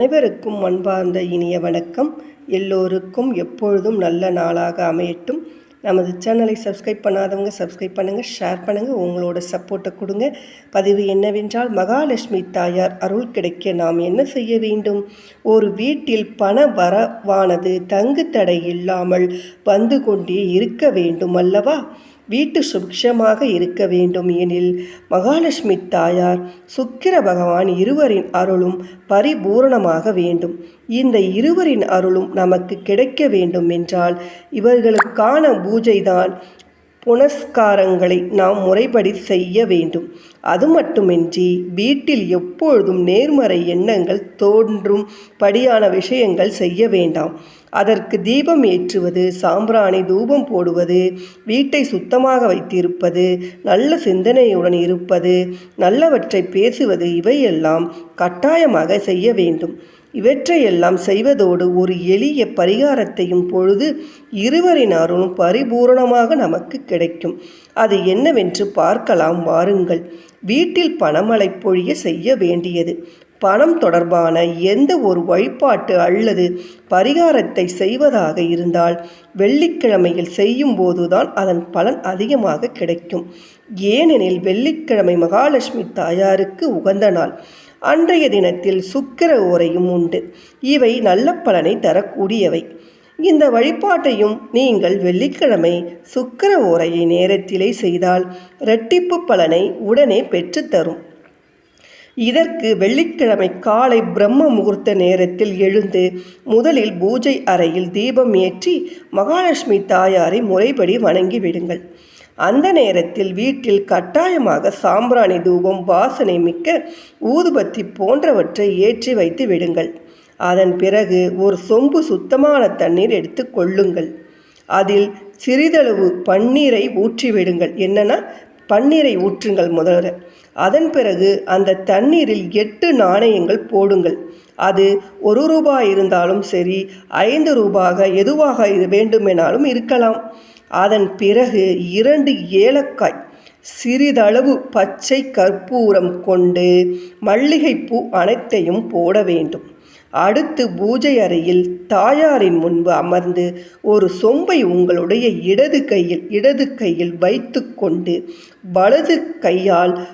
அனைவருக்கும் அன்பார்ந்த இனிய வணக்கம். எல்லோருக்கும் எப்பொழுதும் நல்ல நாளாக அமையட்டும். நமது சேனலை சப்ஸ்கிரைப் பண்ணாதவங்க சப்ஸ்கிரைப் பண்ணுங்கள் ஷேர் பண்ணுங்கள் உங்களோட சப்போர்ட்டை கொடுங்க. பதிவு என்னவென்றால் மகாலட்சுமி தாயார் அருள் கிடைக்க நாம் என்ன செய்ய வேண்டும்? ஒரு வீட்டில் பண வரவானது தங்கு தடை இல்லாமல் வந்து கொண்டே இருக்க வேண்டும் அல்லவா? வீட்டு சுபிக்ஷமாக இருக்க வேண்டும் எனில் மகாலட்சுமி தாயார் சுக்கிர பகவான் இருவரின் அருளும் பரிபூரணமாக வேண்டும். இந்த இருவரின் அருளும் நமக்கு கிடைக்க வேண்டும் என்றால் இவர்களுக்கான பூஜைதான் புனஸ்காரங்களை நாம் முறைப்படி செய்ய வேண்டும். அது மட்டுமின்றி வீட்டில் எப்பொழுதும் நேர்மறை எண்ணங்கள் தோன்றும் படியான விஷயங்கள் செய்ய வேண்டாம். அதற்கு தீபம் ஏற்றுவது சாம்பிராணி தூபம் போடுவது வீட்டை சுத்தமாக வைத்திருப்பது நல்ல சிந்தனையுடன் இருப்பது நல்லவற்றை பேசுவது இவையெல்லாம் கட்டாயமாக செய்ய வேண்டும். இவற்றையெல்லாம் செய்வதோடு ஒரு எளிய பரிகாரத்தையும் பொழுது இருவரின் அருளும் பரிபூரணமாக நமக்கு கிடைக்கும். அது என்னவென்று பார்க்கலாம் வாருங்கள். வீட்டில் பணமழை பொழிய செய்ய வேண்டியது. பணம் தொடர்பான எந்த ஒரு வழிபாட்டு அல்லது பரிகாரத்தை செய்வதாக இருந்தால் வெள்ளிக்கிழமையில் செய்யும் போதுதான் அதன் பலன் அதிகமாக கிடைக்கும். ஏனெனில் வெள்ளிக்கிழமை மகாலட்சுமி தாயாருக்கு உகந்த நாள். அன்றைய தினத்தில் சுக்கிர ஓரையும் உண்டு. இவை நல்ல பலனை தரக்கூடியவை. இந்த வழிபாட்டையும் நீங்கள் வெள்ளிக்கிழமை சுக்கர ஓரையை நேரத்திலே செய்தால் இரட்டிப்பு பலனை உடனே பெற்றுத்தரும் இதற்கு வெள்ளிக்கிழமை காலை பிரம்ம முகூர்த்த நேரத்தில் எழுந்து முதலில் பூஜை அறையில் தீபம் ஏற்றி மகாலட்சுமி தாயாரை முறைப்படி வணங்கி விடுங்கள். அந்த நேரத்தில் வீட்டில் கட்டாயமாக சாம்பிராணி தூபம் வாசனை மிக்க ஊதுபத்தி போன்றவற்றை ஏற்றி வைத்து விடுங்கள். அதன் பிறகு ஒரு சொம்பு சுத்தமான தண்ணீர் எடுத்து கொள்ளுங்கள். அதில் சிறிதளவு பன்னீரை ஊற்றிவிடுங்கள் என்னென்னா பன்னீரை ஊற்றுங்கள் முதல்ல. அதன் பிறகு அந்த தண்ணீரில் எட்டு நாணயங்கள் போடுங்கள். அது ஒரு ரூபாய் இருந்தாலும் சரி ஐந்து ரூபாக எதுவாக இது வேண்டுமெனாலும் இருக்கலாம். அதன் பிறகு இரண்டு ஏலக்காய் சிறிதளவு பச்சை கற்பூரம் கொண்டு மல்லிகைப்பூ அனைத்தையும் போட வேண்டும். அடுத்து பூஜை அறையில் தாயாரின் முன்பு அமர்ந்து ஒரு சொம்பை உங்களுடைய இடது கையில் இடது கையில் வைத்து கொண்டு வலது கையால்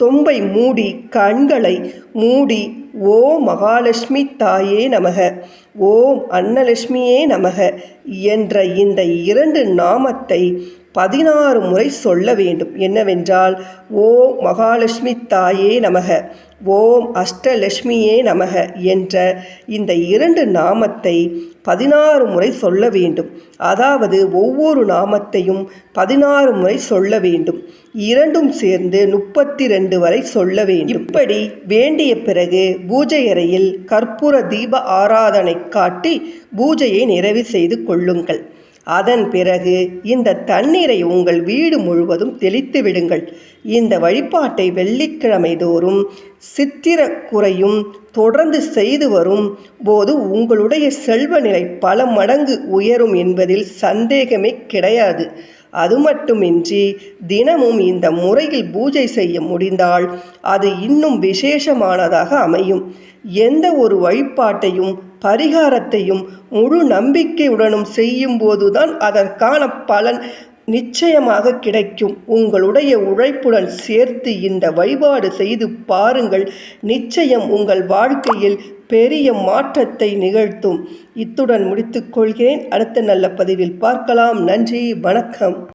சொம்பை மூடி கண்களை மூடி ஓ மகாலட்சுமி தாயே நமக ஓம் அன்னலட்சுமியே நமக என்ற இந்த இரண்டு நாமத்தை பதினாறு முறை சொல்ல வேண்டும். என்னவென்றால் ஓ மகாலட்சுமி தாயே நமக ஓம் அஷ்டலட்சுமியே நமக என்ற இந்த இரண்டு நாமத்தை பதினாறு முறை சொல்ல வேண்டும். அதாவது ஒவ்வொரு நாமத்தையும் பதினாறு முறை சொல்ல வேண்டும். இரண்டும் சேர்ந்து முப்பத்தி ரெண்டு வரை சொல்ல வேண்டும். இப்படி வேண்டிய பிறகு பூஜை அறையில் கற்பூர தீப ஆராதனை காட்டி பூஜையை நிறைவு செய்து கொள்ளுங்கள். அதன் பிறகு இந்த தண்ணீரை உங்கள் வீடு முழுவதும் தெளித்து விடுங்கள். இந்த வழிபாட்டை வெள்ளிக்கிழமை தோறும் சித்திர குறையும் தொடர்ந்து செய்து வரும் போது உங்களுடைய செல்வ நிலை பல மடங்கு உயரும் என்பதில் சந்தேகமே கிடையாது. அது மட்டுமின்றி தினமும் இந்த முறையில் பூஜை செய்ய முடிந்தால் அது இன்னும் விசேஷமானதாக அமையும். எந்த ஒரு வழிபாட்டையும் பரிகாரத்தையும் முழு நம்பிக்கையுடனும் செய்யும் போதுதான் அதற்கான பலன் நிச்சயமாக கிடைக்கும். உங்களுடைய உழைப்புடன் சேர்த்து இந்த வழிபாடு செய்து பாருங்கள். நிச்சயம் உங்கள் வாழ்க்கையில் பெரிய மாற்றத்தை நிகழ்த்தும். இத்துடன் முடித்துக்கொள்கிறேன் அடுத்த நல்ல பதிவில் பார்க்கலாம். நன்றி. வணக்கம்.